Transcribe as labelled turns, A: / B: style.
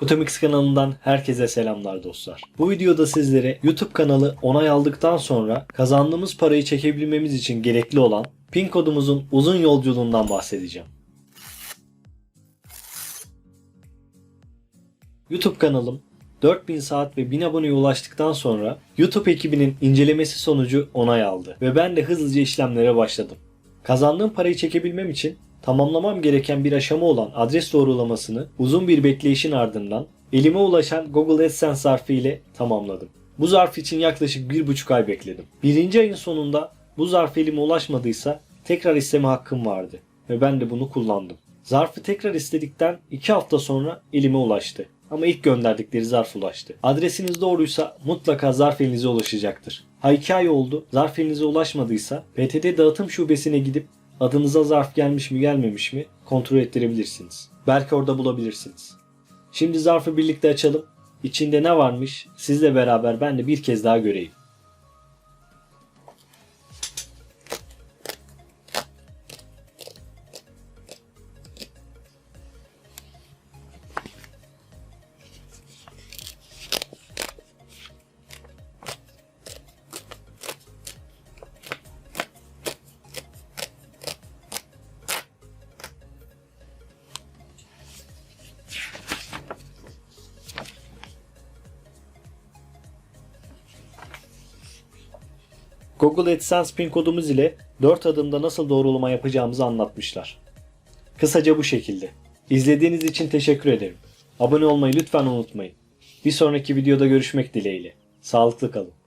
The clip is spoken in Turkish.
A: Kutomix kanalından herkese selamlar dostlar. Bu videoda sizlere YouTube kanalı onay aldıktan sonra kazandığımız parayı çekebilmemiz için gerekli olan pin kodumuzun uzun yolculuğundan bahsedeceğim. YouTube kanalım 4000 saat ve 1000 aboneye ulaştıktan sonra YouTube ekibinin incelemesi sonucu onay aldı ve ben de hızlıca işlemlere başladım. Kazandığım parayı çekebilmem için tamamlamam gereken bir aşama olan adres doğrulamasını uzun bir bekleyişin ardından elime ulaşan Google AdSense zarfı ile tamamladım. Bu zarf için yaklaşık bir buçuk ay bekledim. Birinci ayın sonunda bu zarf elime ulaşmadıysa tekrar isteme hakkım vardı ve ben de bunu kullandım. Zarfı tekrar istedikten 2 hafta sonra elime ulaştı. Ama ilk gönderdikleri zarf ulaştı. Adresiniz doğruysa mutlaka zarf elinize ulaşacaktır. Ha 2 ay oldu zarf elinize ulaşmadıysa PTT dağıtım şubesine gidip adınıza zarf gelmiş mi gelmemiş mi kontrol ettirebilirsiniz. Belki orada bulabilirsiniz. Şimdi zarfı birlikte açalım. İçinde ne varmış sizle beraber ben de bir kez daha göreyim. Google AdSense pin kodumuz ile 4 adımda nasıl doğrulama yapacağımızı anlatmışlar. Kısaca bu şekilde. İzlediğiniz için teşekkür ederim. Abone olmayı lütfen unutmayın. Bir sonraki videoda görüşmek dileğiyle. Sağlıklı kalın.